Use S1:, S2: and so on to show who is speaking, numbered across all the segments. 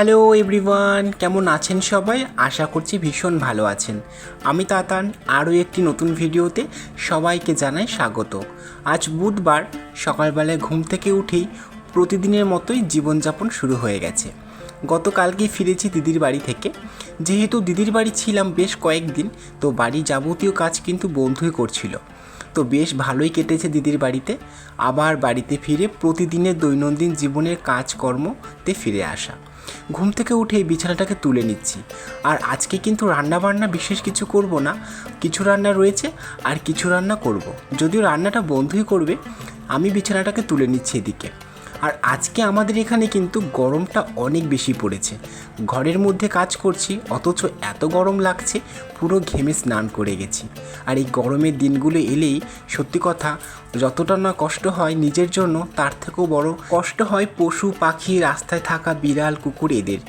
S1: Hello everyone, কেমন আছেন সবাই? আশা করছি ভীষণ ভালো আছেন। আমি তাতান, আরও একটি নতুন ভিডিওতে সবাইকে জানাই স্বাগত। আজ বুধবার, সকালবেলায় ঘুম থেকে উঠেই প্রতিদিনের মতোই জীবনযাপন শুরু হয়ে গেছে। গতকালকে ফিরেছি দিদির বাড়ি থেকে। যেহেতু দিদির বাড়ি ছিলাম বেশ কয়েকদিন, তো বাড়ি যাবতীয় কাজ কিন্তু বন্ধুই করছিল। তো বেশ ভালোই কেটেছে দিদির বাড়িতে। আবার বাড়িতে ফিরে প্রতিদিনের দৈনন্দিন জীবনের কাজকর্মতে ফিরে আসা। ঘুম থেকে উঠে এই বিছানাটাকে তুলে নিচ্ছি। আর আজকে কিন্তু রান্না বান্না বিশেষ কিছু করব না। কিছু রান্না রয়েছে আর কিছু রান্না করব। যদিও রান্নাটা বন্ধই করবে, আমি বিছানাটাকে তুলে নিচ্ছি এদিকে। আর আজকে আমাদের এখানে কিন্তু গরমটা অনেক বেশি পড়েছে। ঘরের মধ্যে কাজ করছি, অথচ এত গরম লাগছে, পুরো ঘেমে স্নান করে গেছি। আর এই গরমের দিনগুলো এলেই সত্যি কথা, যতটা না কষ্ট হয় নিজের জন্য, তার থেকেও বড় কষ্ট হয় পশু, পাখি, রাস্তায় থাকা বিড়াল, কুকুর এদের।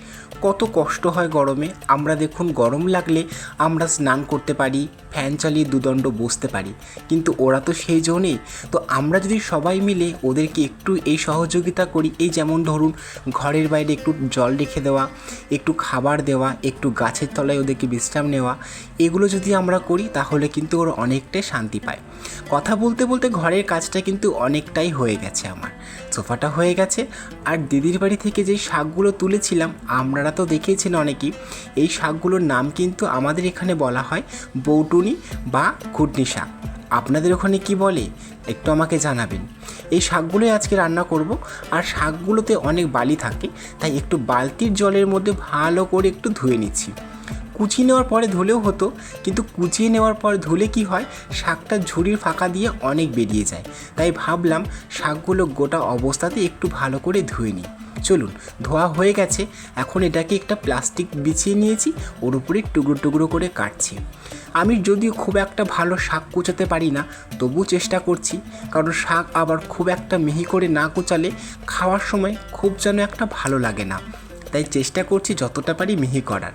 S1: কত কষ্ট হয় গরমে। আমরা দেখুন গরম লাগলে আমরা স্নান করতে পারি, ফ্যান চালিয়ে দুদণ্ড বসতে পারি। কিন্তু ওরা তো সেই জন্যেই তো আমরা যদি সবাই মিলে ওদেরকে একটু এই সহযোগিতা করি, এই যেমন ধরুন ঘরের বাইরে একটু জল রেখে দেওয়া, একটু খাবার দেওয়া, একটু গাছের তলায় ওদেরকে বিশ্রাম নেওয়া, এগুলো যদি আমরা করি তাহলে কিন্তু ওরা অনেকটাই শান্তি পায়। কথা বলতে বলতে ঘরের কাজটা কিন্তু অনেকটাই হয়ে গেছে আমার। সোফাটা হয়ে গেছে। আর দিদির বাড়ি থেকে যেই শাকগুলো তুলেছিলাম আপনারা তো দেখেছেন অনেকেই, এই শাকগুলোর নাম কিন্তু আমাদের এখানে বলা হয় বৌটুনি বা ঘুটনি শাক। আপনাদের ওখানে কি বলে? একটু আমাকে জানাবেন। এই শাকগুলোই আজকে রান্না করব, আর শাকগুলোতে অনেক বালি থাকে, তাই একটু বালতির জলের মধ্যে ভালো করে একটু ধুয়ে নিচ্ছি। কুচিয়ে নেওয়ার পরে ধুলেও হতো, কিন্তু কুচিয়ে নেওয়ার পর ধুলে কি হয়? শাকটা ঝুড়ির ফাঁকা দিয়ে অনেক বেরিয়ে যায়। তাই ভাবলাম শাকগুলো গোটা অবস্থাতে একটু ভালো করে ধুয়ে নিই। চলুন, ধোয়া হয়ে গেছে। এখন এটাকে একটা প্লাস্টিক বিছিয়ে নিয়েছি, ওর উপরে টুকরো টুকরো করে কাটছি। আমি যদিও খুব একটা ভালো শাক কুচাতে পারি না, তবু চেষ্টা করছি, কারণ শাক আবার খুব একটা মিহি করে না কুচালে খাওয়ার সময় খুব যেন একটা ভালো লাগে না। তাই চেষ্টা করছি যতটা পারি মিহি করার।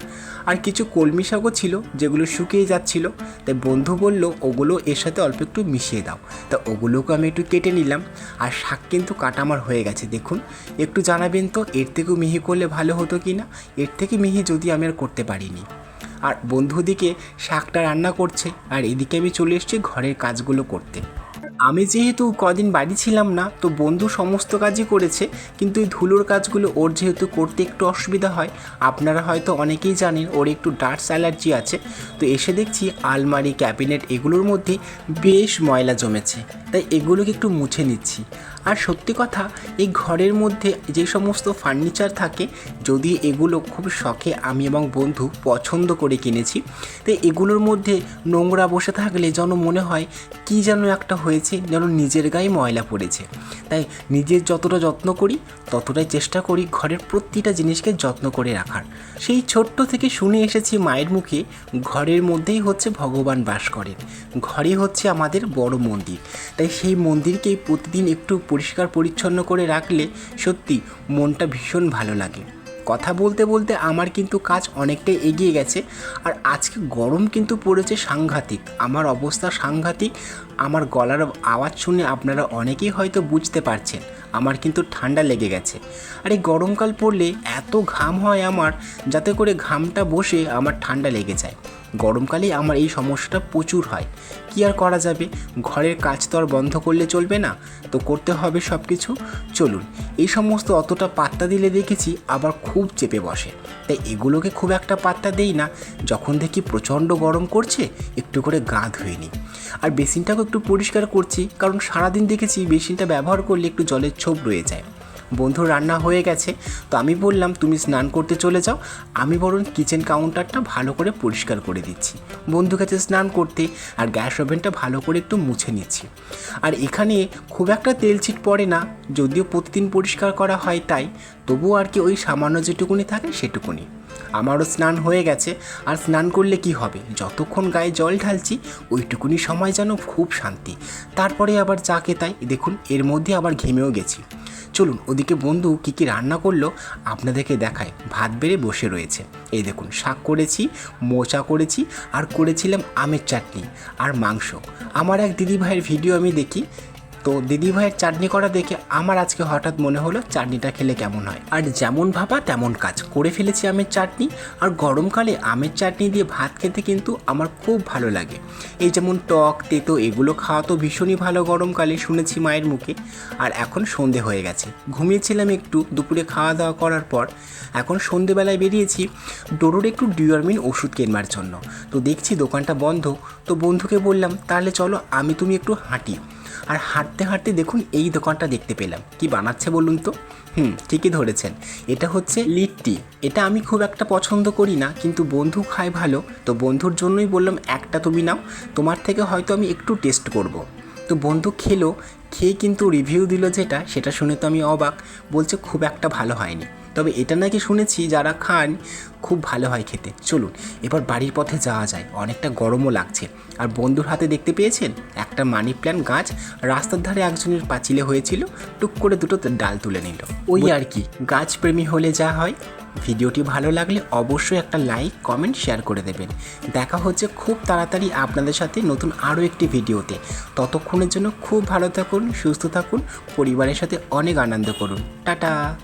S1: আর কিছু কলমি শাকও ছিল যেগুলো শুকিয়ে যাচ্ছিল, তাই বন্ধু বলল, ওগুলো এর সাথে অল্প একটু মিশিয়ে দাও। তা ওগুলোকে আমি একটু কেটে নিলাম। আর শাক কিন্তু কাটা আমার হয়ে গেছে, দেখুন। একটু জানাবেন তো, এর থেকেও মিহি করলে ভালো হতো কি না? এর থেকে মিহি যদি আমি আর করতে পারিনি। আর বন্ধুদিকে শাকটা রান্না করছে, আর এদিকে আমি চলে এসেছি ঘরের কাজগুলো করতে। আমি যেহেতু কদিন বাড়ি ছিলাম না, তো বন্ধু সমস্ত কাজই করেছে, কিন্তু এই ধুলোর কাজগুলো ওর যেহেতু করতে একটু অসুবিধা হয়, আপনারা হয়তো অনেকেই জানেন ওর একটু ডার্টস অ্যালার্জি আছে, তো এসে দেখছি আলমারি ক্যাবিনেট এগুলোর মধ্যে বেশ ময়লা জমেছে, তাই এগুলোকে একটু মুছে নিচ্ছি। আর সত্যি কথা, এই ঘরের মধ্যে যে সমস্ত ফার্নিচার থাকে, যদি এগুলো খুব শখে আমি এবং বন্ধু পছন্দ করে কিনেছি, তো এগুলোর মধ্যে নোংরা বসে থাকলে যেন মনে হয় কি যেন একটা হয়েছে, যেন নিজের গায়ে ময়লা পড়েছে। তাই নিজের যতটা যত্ন করি, ততটাই চেষ্টা করি ঘরের প্রতিটা জিনিসকে যত্ন করে রাখার। সেই ছোট্ট থেকে শুনে এসেছি মায়ের মুখে, ঘরের মধ্যেই হচ্ছে ভগবান বাস করেন। ঘরে হচ্ছে আমাদের বড় মন্দির। তাই সেই মন্দিরকেই প্রতিদিন একটু পরিষ্কার পরিচ্ছন্ন করে রাখলে সত্যি মনটা ভীষণ ভালো লাগে। কথা বলতে বলতে আমার কিন্তু কাজ অনেকটাই এগিয়ে গেছে আর আজকে গরম কিন্তু পড়েছে সাংঘাতিক। আমার অবস্থা সাংঘাতিক, আমার গলার আওয়াজ শুনে আপনারা অনেকেই হয়তো বুঝতে পারছেন, আমার কিন্তু ঠান্ডা লেগে গেছে। আর এই গরমকাল পড়লে এত ঘাম হয় আমার, যাতে করে ঘামটা বসে আমার ঠান্ডা লেগে যায়। গরমকালে আমার এই সমস্যাটা প্রচুর হয়। কি আর করা যাবে? ঘরের কাজ তো আর বন্ধ করলে চলবে না। তো করতে হবে সব কিছু চলুন, এই সমস্ত অতটা পাত্তা দিলে দেখেছি আবার খুব চেপে বসে। তাই এগুলোকে খুব একটা পাত্তা দেই না। যখন দেখি প্রচণ্ড গরম করছে, একটু করে গা ধুয়ে নিই। আর বেসিনটাকেও একটু পরিষ্কার করছি, কারণ সারাদিন দেখেছি বেসিনটা ব্যবহার করলে একটু জলের ছোপ রয়ে যায়। বন্ধুর রান্না হয়ে গেছে, তো আমি বললাম, তুমি স্নান করতে চলে যাও, আমি বরং কিচেন কাউন্টারটা ভালো করে পরিষ্কার করে দিচ্ছি। বন্ধু কাছে স্নান করতে আর গ্যাস ওভেনটা ভালো করে একটু মুছে নিচ্ছি। আর এখানে খুব একটা তেল ছিট পড়ে না, যদিও প্রতিদিন পরিষ্কার করা হয় তাই, তবুও আর কি ওই সামান্য যেটুকুনি থাকে সেটুকুনি। আমারও স্নান হয়ে গেছে, আর স্নান করলে কি হবে? যতক্ষণ গায়ে জল ঢালছি, ওইটুকুনি সময় যেন খুব শান্তি। তারপরে আবার যাকে তাই দেখুন, এর মধ্যে আবার ঘেমেও গেছি। চলুন, ওদিকে বন্ধু কী কী রান্না করল, আপনাদেরকে দেখায় ভাত বেড়ে বসে রয়েছে। এই দেখুন, শাক করেছি, মোচা করেছি, আর করেছিলাম আমের চাটনি আর মাংস। আমার এক দিদি ভাইয়ের ভিডিও আমি দেখি তো দিদিভাইয়ের চাটনি করা দেখে আমার আজকে হঠাৎ মনে হলো চাটনিটা খেলে কেমন হয়। আর যেমন ভাবা তেমন কাজ। করে ফেলেছি আমের চাটনি। আর গরমকালে আমের চাটনি দিয়ে ভাত খেতে কিন্তু আমার খুব ভালো লাগে। এই যেমন টক, তেতো এগুলো খাওয়া তো ভীষণই ভালো গরমকালে, শুনেছি মায়ের মুখে। আর এখন সন্ধে হয়ে গেছে। ঘুমিয়েছিলাম একটু, দুপুরে খাওয়া দাওয়া করার পর। এখন সন্ধেবেলায় বেরিয়েছি ডোরোর একটু ডিওয়ারমিন ওষুধ কেনবার জন্য। তো দেখছি দোকানটা বন্ধ। তো বন্ধুকে বললাম, তাহলে চলো, আমি তুমি একটু হাঁটি। আর হাঁটতে হাঁটতে দেখুন এই দোকানটা দেখতে পেলাম। কি বানাচ্ছে বলুন তো? হুম, ঠিকই ধরেছেন। এটা হচ্ছে লিট্টি। এটা আমি খুব একটা পছন্দ করি না, কিন্তু বন্ধু খায় ভালো। তো বন্ধুর জন্যই বললাম, একটা তুমি নাও, তোমার থেকে হয়তো আমি একটু টেস্ট করব। তো বন্ধু খেলো, খেয়ে কিন্তু রিভিউ দিল যেটা, সেটা শুনে তো আমি অবাক। বলছে, খুব একটা ভালো হয়নি। তবে এটা নাকি শুনেছি যারা খান খুব ভালো হয় খেতে। চলুন এবার বাড়ির পথে যাওয়া যায়। অনেকটা গরমও লাগছে। আর বন্ধুর হাতে দেখতে পেয়েছেন? একটা মানি প্ল্যান্ট গাছ রাস্তার ধারে একজনের পাঁচিলে হয়েছিল টুক করে দুটো ডাল তুলে নিল। ওই আর কি গাছপ্রেমী হলে যা হয়। ভিডিওটি ভালো লাগলে অবশ্যই একটা লাইক কমেন্ট শেয়ার করে দেবেন। দেখা হচ্ছে খুব তাড়াতাড়ি আপনাদের সাথে নতুন আরও একটি ভিডিওতে। ততক্ষণের জন্য খুব ভালো থাকুন সুস্থ থাকুন পরিবারের সাথে অনেক আনন্দ করুন। টাটা!